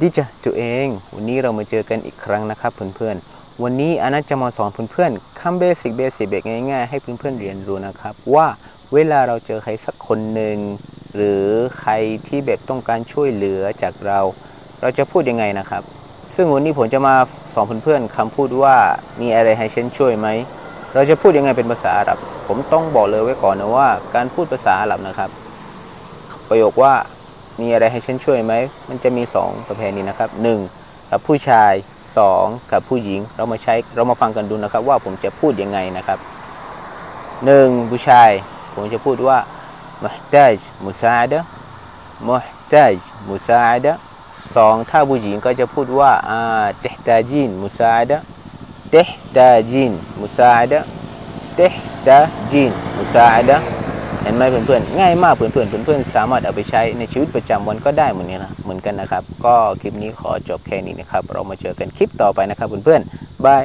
ดีจ้ะตัวเอง วันนี้เรามาเจอกันอีกครั้งนะครับเพื่อนๆ วันนี้อานัจะมาสอนเพื่อนๆคำเบสิกเบสิกแบบง่ายๆ ให้เพื่อนๆเรียนรู้นะครับ ว่าเวลาเราเจอใครสักคนหนึ่งหรือใครที่แบบต้องการช่วยเหลือจากเรา เราจะพูดยังไงนะครับ ซึ่งวันนี้ผมจะมาสอนเพื่อนๆคำพูดว่ามีอะไรให้ฉันช่วยไหมเราจะพูดยังไงเป็นภาษาอาหรับ ผมต้องบอกเลยไว้ก่อนนะว่า การพูดภาษาอาหรับนะครับ ประโยคว่า มีอะไรให้ฉันช่วยไหม มันจะมี 2 ประเภทนี้นะครับ 1. กับผู้ชาย 2. กับผู้หญิง เรามาใช้เรามาฟังกันดูนะครับ ว่าผมจะพูดยังไงนะครับ 1. ผู้ชาย ผมจะพูดว่า محتاج مساعدة محتاج مساعدة สองถ้าผู้หญิงก็จะพูดว่าอ่า تحتاجين مساعدة تحتاجين مساعدة تحتاجين مساعدة เห็นไหมเพื่อนๆง่ายมากเพื่อนๆเพื่อนๆสามารถเอาไปใช้ในชีวิตประจำวันก็ได้เหมือนกันนะเหมือนกันนะครับ ก็คลิปนี้ขอจบแค่นี้นะครับ เรามาเจอกันคลิปต่อไปนะครับเพื่อนๆบาย